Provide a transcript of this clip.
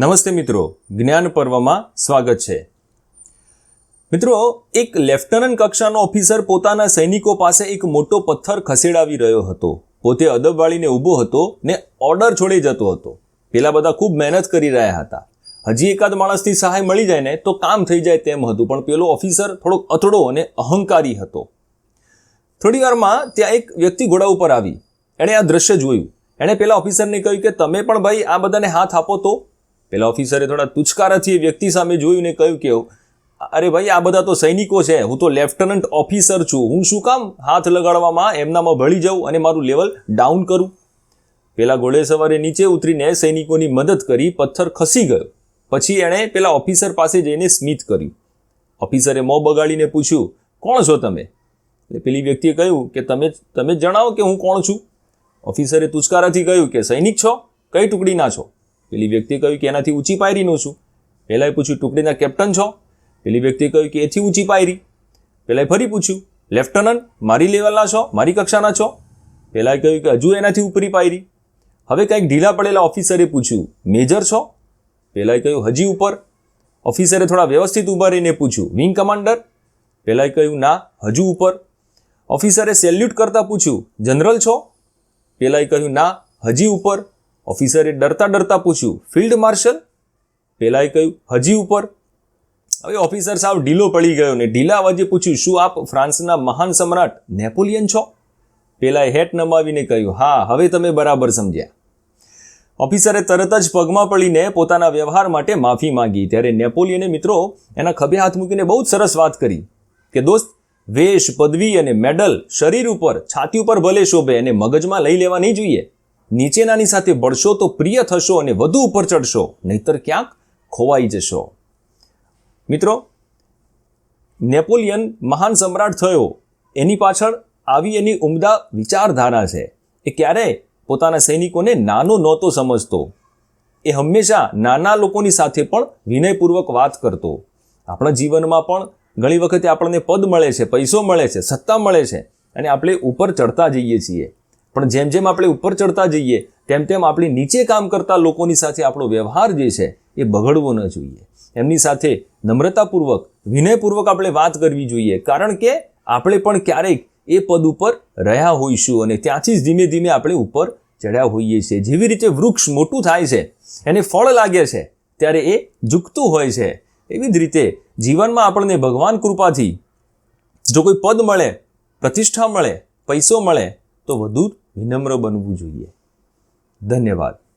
નમસ્તે મિત્રો, જ્ઞાન પર્વમાં સ્વાગત છે. મિત્રો, એક લેફ્ટનન્ટ કક્ષાનો ઓફિસર પોતાના સૈનિકો પાસે એક મોટો પથ્થર ખસેડાવી રહ્યો હતો. પોતે અદબ વાળીને ઊભો હતો ને ઓર્ડર છોડી જતો હતો. પેલા બધા ખૂબ મહેનત કરી રહ્યા હતા. હજી એકાદ માણસથી સહાય મળી જાય ને તો કામ થઈ જાય તેમ હતું, પણ પેલો ઓફિસર થોડોક અથડો અને અહંકારી હતો. થોડી વારમાં ત્યાં એક વ્યક્તિ ઘોડા ઉપર આવી. એણે આ દ્રશ્ય જોયું. એણે પેલા ઓફિસરને કહ્યું કે, તમે પણ ભાઈ આ બધાને હાથ આપો તો? પેલા ઓફિસરે થોડા તુચકારાથી એ વ્યક્તિ સામે જોયું કહ્યું કે, અરે ભાઈ, આ બધા તો સૈનિકો છે, હું તો લેફ્ટનન્ટ ઓફિસર છું. હું શું કામ હાથ લગાડવામાં એમનામાં ભળી જાઉં અને મારું લેવલ ડાઉન કરું? પેલા ઘોડે સવારે નીચે ઉતરીને સૈનિકોની મદદ કરી, પથ્થર ખસી ગયો. પછી એણે પેલા ઓફિસર પાસે જઈને સ્મિત કર્યું. ઓફિસરે મોં બગાડીને પૂછ્યું, કોણ છો તમે? એટલે પેલી વ્યક્તિએ કહ્યું કે, તમે તમે જણાવો કે હું કોણ છું? ઓફિસરે તુચકારાથી કહ્યું કે, સૈનિક છો? કઈ ટુકડીના છો? પેલી વ્યક્તિએ કહ્યું કે એનાથી ઊંચી પાયરીનો છું. પહેલાંય પૂછ્યું, ટુકડીના કેપ્ટન છો? પેલી વ્યક્તિએ કહ્યું કે, એથી ઊંચી પાયરી. પહેલાંય ફરી પૂછ્યું, લેફ્ટનન્ટ, મારી લેવલના છો? મારી કક્ષાના છો? પહેલાંએ કહ્યું કે, હજુ એનાથી ઉપરી પાયરી. હવે કંઈક ઢીલા પડેલા ઓફિસરે પૂછ્યું, મેજર છો? પહેલાંએ કહ્યું, હજી ઉપર. ઓફિસરે થોડા વ્યવસ્થિત ઊભા રહીને પૂછ્યું, વિંગ કમાન્ડર? પહેલાંય કહ્યું, ના, હજુ ઉપર. ઓફિસરે સેલ્યુટ કરતાં પૂછ્યું, જનરલ છો? પહેલાંય કહ્યું, ના, હજી ઉપર. ઓફિસરે ડરતા ડરતા પૂછ્યું, ફિલ્ડ માર્શલ? પેલાએ કહ્યું, હજી ઉપર. હવે ઓફિસર સાવ ઢીલો પડી ગયો ને ઢીલા અવાજે પૂછ્યું, શું આપ ફ્રાન્સના મહાન સમ્રાટ નેપોલિયન છો? પેલાએ હેટ નમાવીને કહ્યું, હા, હવે તમે બરાબર સમજ્યા. ઓફિસરે તરત જ પગમાં પડીને પોતાના વ્યવહાર માટે માફી માંગી. ત્યારે નેપોલિયને મિત્રો એના ખભે હાથ મૂકીને બહુ જ સરસ વાત કરી કે, દોસ્ત, વેશ, પદવી અને મેડલ શરીર ઉપર, છાતી ઉપર ભલે શોભે, એને મગજમાં લઈ લેવા નહીં જોઈએ. નીચેનાની સાથે બળશો તો પ્રિય થશો અને વધુ ઉપર ચડશો, નહીતર ક્યાંક ખોવાઈ જશો. મિત્રો, નેપોલિયન મહાન સમ્રાટ થયો. એની પાછળ આવી એની ઉમદા વિચારધારા છે. એ ક્યારેય પોતાના સૈનિકોને નાનો નહોતો સમજતો. એ હંમેશા નાના લોકોની સાથે પણ વિનયપૂર્વક વાત કરતો. આપણા જીવનમાં પણ ઘણી વખતે આપણને પદ મળે છે, પૈસો મળે છે, સત્તા મળે છે અને આપણે ઉપર ચડતા જઈએ છીએ. પણ જેમ જેમ આપણે ઉપર ચડતા જઈએ, તેમ તેમ આપણે નીચે કામ કરતા લોકોની સાથે આપણો વ્યવહાર જે છે, એ બગડવો ન જોઈએ. એમની સાથે નમ્રતાપૂર્વક, વિનયપૂર્વક આપણે વાત કરવી જોઈએ. કારણ કે આપણે પણ ક્યારેક એ પદ ઉપર રહ્યા હોઈશું અને ત્યાંથી જ ધીમે ધીમે આપણે ઉપર ચડ્યા હોઈએ છીએ. જેવી રીતે વૃક્ષ મોટું થાય છે, એને ફળ લાગે છે, ત્યારે એ ઝૂકતું હોય છે. એવી જ રીતે જીવનમાં આપણને ભગવાન કૃપાથી જો કોઈ પદ મળે, પ્રતિષ્ઠા મળે, પૈસો મળે તો વધુ વિનમ્ર બનવું જોઈએ. ધન્યવાદ.